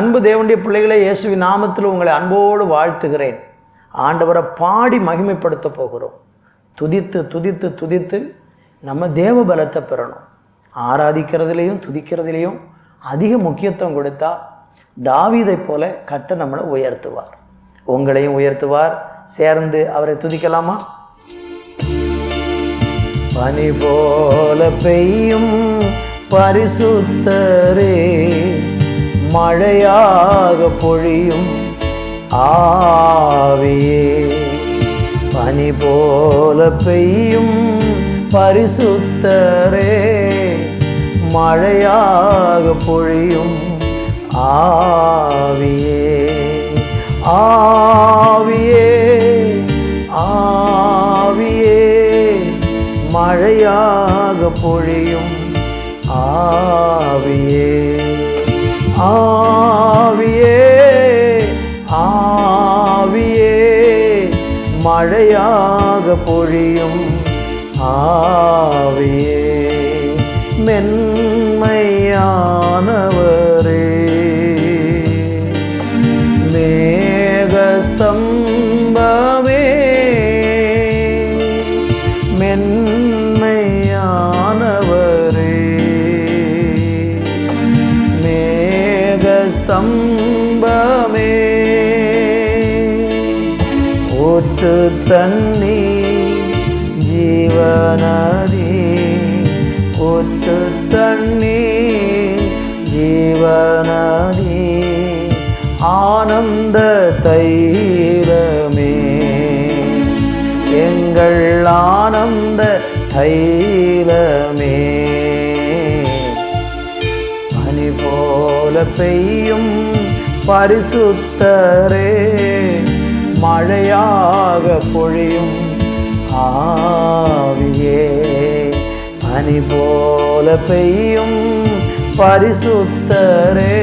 அன்பு தேவனுடைய பிள்ளைகளே இயேசுவி நாமத்தில் உங்களை அன்போடு வாழ்த்துகிறேன். ஆண்டவரை பாடி மகிமைப்படுத்த போகிறோம். துதித்து துதித்து துதித்து நம்ம தேவ பலத்தை பெறணும். ஆராதிக்கிறதுலேயும் துதிக்கிறதுலேயும் அதிக முக்கியத்துவம் கொடுத்தா தாவீதை போல கத்த நம்மளை உயர்த்துவார். உங்களையும் உயர்த்துவார். சேர்ந்து அவரை துதிக்கலாமா? பனி போல பெய்யும் பரிசுத்தரே. மழையாக பொழியும் ஆவியே. பனி போல பெய்யும் பரிசுத்தரே. மழையாக பொழியும் ஆவியே. ஆவியே ஆவியே. மழையாக பொழியும் ஆவியே. ஆவியே ஆவியே மழையாக பொழியும் ஆவியே மென்மையானவரே மேகஸ்தம் ஊற்று தண்ணி ஜீவநதி. ஊற்று தண்ணி ஜீவநதி. ஆனந்த தைலமே. எங்கள் ஆனந்த தைலமே. பனி போல பெய்யும் பரிசுத்தரே. மழையாக பொழியும் ஆவியே. பனி போல பெய்யும் பரிசுத்தரே.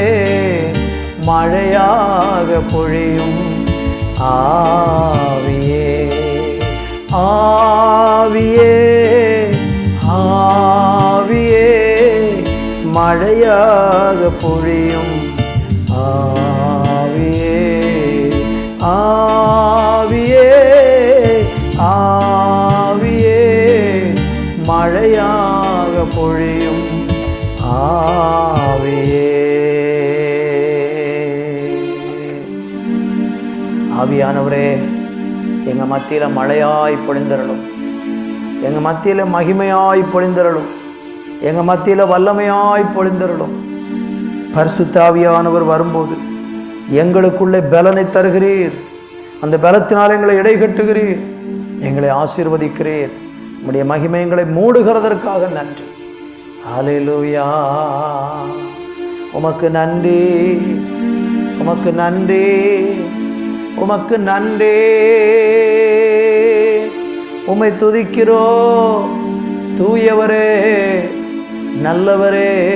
மழையாக பொழியும் ஆவியே. ஆவியே ஆவியே. மழையாக பொழியும் ஆவியே. ஆ ஆவியானவரே எங்கள் மத்தியில் மழையாய் பொழிந்தரலும் எங்கள் மத்தியில் மகிமையாய் பொழிந்தரலும் எங்கள் மத்தியில் வல்லமையாய் பொழிந்தரலும் பரிசுத்தாவியானவர் வரும்போது எங்களுக்குள்ளே பலனை தருகிறீர். அந்த பலத்தினால் எங்களை இடை கட்டுகிறீர். எங்களை ஆசீர்வதிக்கிறீர். உங்களுடைய மகிமை எங்களை மூடுகிறதற்காக நன்றி. ஹalleluya. உமக்கு நன்றி. உமக்கு நன்றி. உமக்கு நன்றி. உம்மை துதிக்கிறோ. தூயவரே நல்லவரே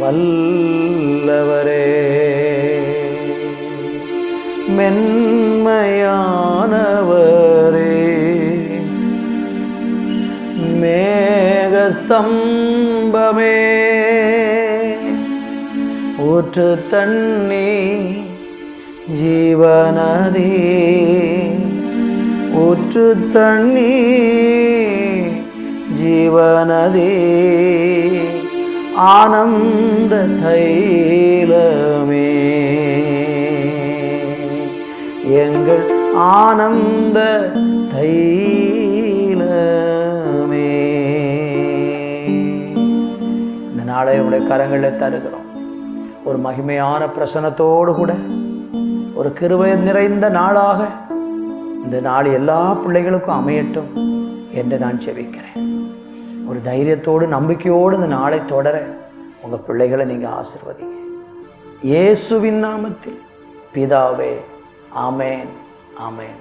வல்லவரே. மென்மையானவரே மேகஸ்தம்பமே. ஊற்று தண்ணீர் ஜீவனதி ஊற்று தண்ணி ஜீவனதி. ஆனந்த தைலமே எங்கள் ஆனந்த தைலமே. இந்த நாளை உடைய கரங்களில் தருகிறோம். ஒரு மகிமையான பிரசனத்தோடு கூட ஒரு கிருபை நிறைந்த நாளாக இந்த நாள் எல்லா பிள்ளைகளுக்கும் அமையட்டும் என்று நான் செபிக்கிறேன். ஒரு தைரியத்தோடு நம்பிக்கையோடு இந்த நாளை தொடர உங்கள் பிள்ளைகளை நீங்கள் ஆசிர்வதிங்க. இயேசுவின் நாமத்தில் பிதாவே ஆமேன் ஆமேன்.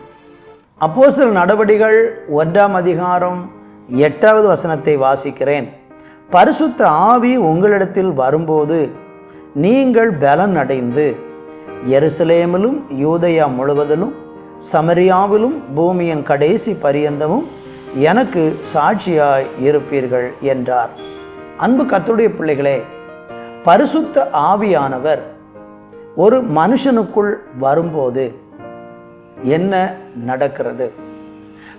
சில நடவடிகள் ஒன்றாம் அதிகாரம் எட்டாவது வசனத்தை வாசிக்கிறேன். பரிசுத்த ஆவி உங்களிடத்தில் வரும்போது நீங்கள் பலன் அடைந்து எருசலேமிலும் யூதயா முழுவதிலும் சமரியாவிலும் பூமியின் கடைசி பரியந்தமும் எனக்கு சாட்சியாய் இருப்பீர்கள் என்றார். அன்பு கத்துடைய பிள்ளைகளே பரிசுத்த ஆவியானவர் ஒரு மனுஷனுக்குள் வரும்போது என்ன நடக்கிறது?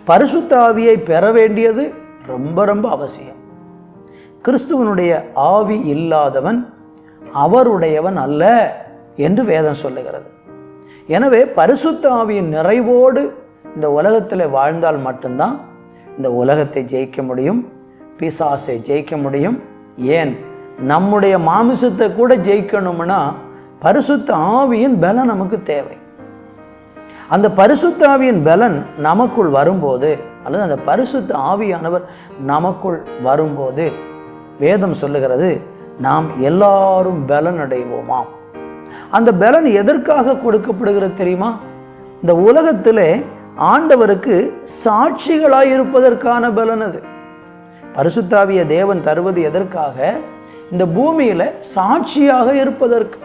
பரிசுத்த ஆவியை பெற வேண்டியது ரொம்ப ரொம்ப அவசியம். கிறிஸ்துவனுடைய ஆவி இல்லாதவன் அவருடையவன் அல்ல. என்று வேதம் சொல்லுகிறது. எனவே பரிசுத்த ஆவியின் நிறைவோடு இந்த உலகத்தில் வாழ்ந்தால் மட்டும்தான் இந்த உலகத்தை ஜெயிக்க முடியும் பிசாசை ஜெயிக்க முடியும். ஏன்? நம்முடைய மாமிசத்தை கூட ஜெயிக்கணும்னா பரிசுத்த ஆவியின் பலன் நமக்கு தேவை. அந்த பரிசுத்த ஆவியின் பலன் நமக்குள் வரும்போது அல்லது அந்த பரிசுத்த ஆவியானவர் நமக்குள் வரும்போது வேதம் சொல்லுகிறது நாம் எல்லாரும் பலன் அடைவோமாம் அந்த பலன் எதற்காக கொடுக்கப்படுகிறது தெரியுமா? இந்த உலகத்திலே ஆண்டவருக்கு சாட்சிகளாய் இருப்பதற்கான பலன் அது. பரிசுத்தாவிய தேவன் தருவது எதற்காக? இந்த பூமியில சாட்சியாக இருப்பதற்கு.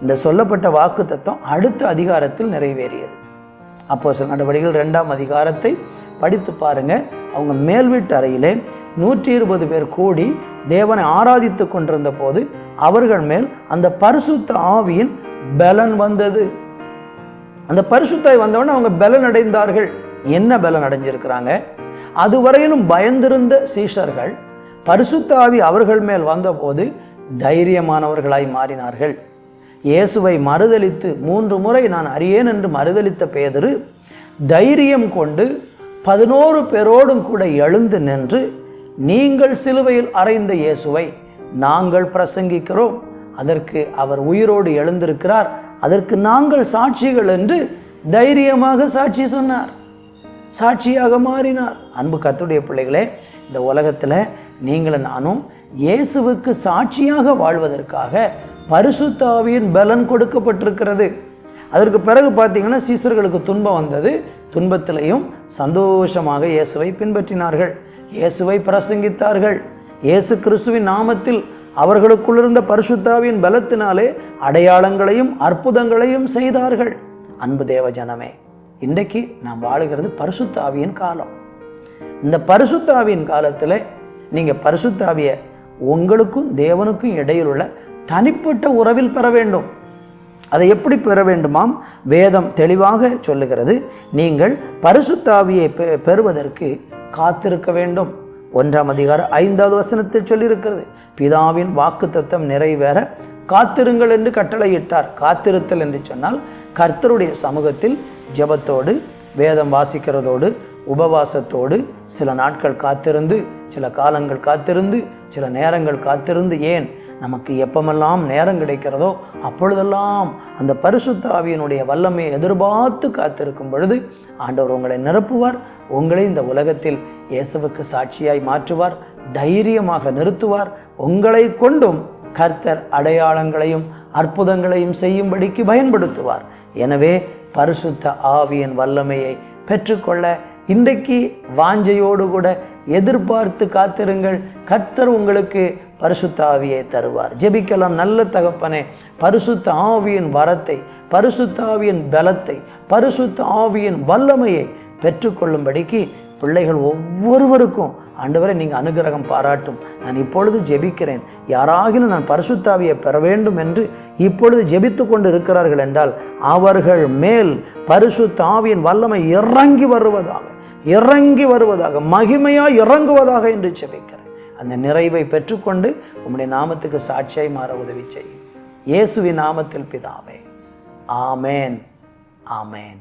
இந்த சொல்லப்பட்ட வாக்கு தத்துவம் அடுத்த அதிகாரத்தில் நிறைவேறியது. அப்போ சில நடவடிக்கைகள் ரெண்டாம் அதிகாரத்தை படித்து பாருங்க. அவங்க மேல்வீட்டு அறையிலே நூற்றி இருபது பேர் கூடி தேவனை ஆராதித்து கொண்டிருந்த போது அவர்கள் மேல் அந்த பரிசுத்த ஆவியின் பலன் வந்தது. அந்த பரிசுத்தாய் வந்தவொடனே அவங்க பலன் அடைந்தார்கள் என்ன பலன் அடைஞ்சிருக்கிறாங்க அதுவரையிலும் பயந்திருந்த சீஷர்கள் பரிசுத்தாவி அவர்கள் மேல் வந்தபோது தைரியமானவர்களாய் மாறினார்கள். இயேசுவை மறுதலித்து மூன்று முறை நான் அறியேன் என்று மறுதலித்த பேதரு தைரியம் கொண்டு பதினோரு பேரோடும் கூட எழுந்து நின்று நீங்கள் சிலுவையில் அறைந்த இயேசுவை நாங்கள் பிரசங்கிக்கிறோம். அதற்கு அவர் உயிரோடு எழுந்திருக்கிறார். அதற்கு நாங்கள் சாட்சிகள் என்று தைரியமாக சாட்சி சொன்னார். சாட்சியாக மாறினார். அன்பு கத்துடைய பிள்ளைகளே இந்த உலகத்தில் நீங்களும் நானும் இயேசுவுக்கு சாட்சியாக வாழ்வதற்காக பரிசுத்தாவியின் பலன் கொடுக்கப்பட்டிருக்கிறது. அதற்கு பிறகு பார்த்தீங்கன்னா சீசர்களுக்கு துன்பம் வந்தது. துன்பத்திலையும் சந்தோஷமாக இயேசுவை பின்பற்றினார்கள். இயேசுவை பிரசங்கித்தார்கள். இயேசு கிறிஸ்துவின் நாமத்தில் அவர்களுக்குள்ளிருந்த பரிசுத்தாவின் பலத்தினாலே அடையாளங்களையும் அற்புதங்களையும் செய்தார்கள். அன்பு தேவ ஜனமே இன்றைக்கு நாம் வாழுகிறது பரிசுத்தாவியின் காலம். இந்த பரிசுத்தாவியின் காலத்தில் நீங்கள் பரிசுத்தாவிய உங்களுக்கும் தேவனுக்கும் இடையில் உள்ள தனிப்பட்ட உறவில் பெற வேண்டும். அதை எப்படி பெற வேண்டுமாம்? வேதம் தெளிவாக சொல்லுகிறது நீங்கள் பரிசுத்தாவியை பெ- பெறுவதற்கு காத்திருக்க வேண்டும். ஒன்றாம் அதிகாரம் ஐந்தாவது வசனத்தில் சொல்லியிருக்கிறது பிதாவின் வாக்கு தத்துவம் நிறைவேற காத்திருங்கள் என்று கட்டளையிட்டார். காத்திருத்தல் என்று சொன்னால் கர்த்தருடைய சமூகத்தில் ஜெபத்தோடு வேதம் வாசிக்கிறதோடு உபவாசத்தோடு சில நாட்கள் காத்திருந்து சில காலங்கள் காத்திருந்து சில நேரங்கள் காத்திருந்து ஏன் நமக்கு எப்பமெல்லாம் நேரம் கிடைக்கிறதோ அப்பொழுதெல்லாம் அந்த பரிசுத்த ஆவியினுடைய வல்லமையை எதிர்பார்த்து காத்திருக்கும் பொழுது ஆண்டவர் உங்களை நிரப்புவார் உங்களை இந்த உலகத்தில் இயேசுவுக்கு சாட்சியாய் மாற்றுவார் தைரியமாக நிறுத்துவார். உங்களை கொண்டும் கர்த்தர் அடையாளங்களையும் அற்புதங்களையும் செய்யும்படிக்கு பயன்படுத்துவார். எனவே பரிசுத்த ஆவியின் வல்லமையை பெற்றுக்கொள்ள இன்றைக்கு வாஞ்சையோடு கூட எதிர்பார்த்து காத்திருங்கள். கர்த்தர் உங்களுக்கு பரிசுத்த ஆவியை தருவார். ஜெபிக்கலாம். நல்ல தகப்பனே பரிசுத்த ஆவியின் வரத்தை பரிசுத்த ஆவியின் பலத்தை பரிசுத்த ஆவியின் வல்லமையை பெற்றுக்கொள்ளும்படிக்கு பிள்ளைகள் ஒவ்வொருவருக்கும் ஆண்டவரை நீங்கள் அனுகிரகம் பாராட்டும். நான் இப்பொழுது ஜெபிக்கிறேன். யாராகிலும் நான் பரிசுத்தாவியை பெற வேண்டும் என்று இப்பொழுது ஜெபித்து கொண்டு இருக்கிறார்கள் என்றால் அவர்கள் மேல் பரிசுத்த ஆவியின் வல்லமை இறங்கி வருவதாக இறங்கி வருவதாக மகிமையாக இறங்குவதாக என்று ஜெபிக்கிறேன். அந்த நிறைவை பெற்றுக்கொண்டு உம்முடைய நாமத்துக்கு சாட்சியாய் மாற உதவி செய்யும். இயேசுவின் நாமத்தில் பிதாவே. ஆமேன். ஆமேன்.